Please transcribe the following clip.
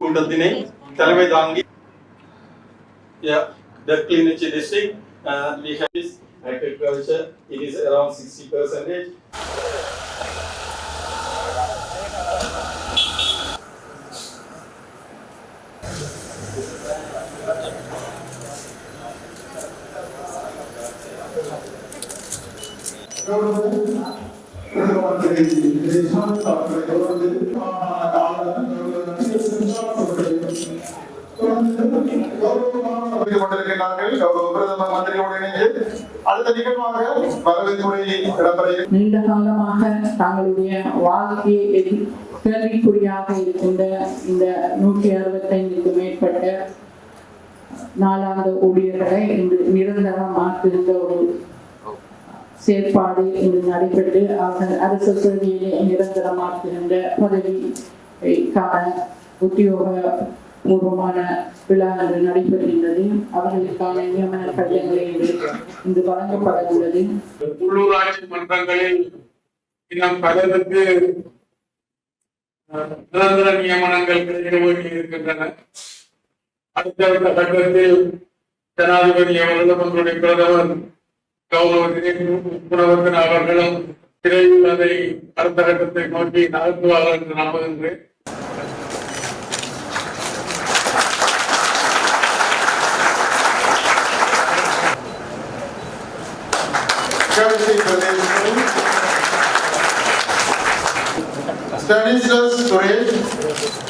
கூட்டத்தினை தலைமை தாங்கி Yeah, the Cleanichy district, uh, we have this agriculture, it is around sixty percentage. நீண்ட காலமாக தங்களுடைய வாழ்க்கையை கேள்விக்குறியாக இருக்கின்ற இந்த நூற்றி அறுபத்தைந்துக்கு மேற்பட்ட நாலாவது ஊழியர்களை இன்று நிரந்தரமாக்குகின்ற ஒரு செயற்பாடு இன்று நடைபெற்று அவர்கள் அரசு சேவையிலே நிரந்தரமாக்குகின்ற பதவிக்கான உத்தியோக பூர்வமான விழா இன்று நடைபெறுகின்றது. அவர்களுக்கான நியமன கடிதங்களை இன்று வழங்கப்பட உள்ளது. உள்ளூராட்சி மன்றங்களில் இன்னும் பலருக்கு நிரந்தர நியமனங்கள் கிடைக்க இருக்கின்றன. அடுத்த கட்டத்தில் ஜனாதிபதி அவர்களும் உங்களுடைய பிரதமர் கௌரவ அவர்களும் விரைவில் அதை அடுத்த கட்டத்தை நோக்கி நகர்த்துவார்கள் என்று நம்புகின்றேன். Stanislas பிரதேசத்தில்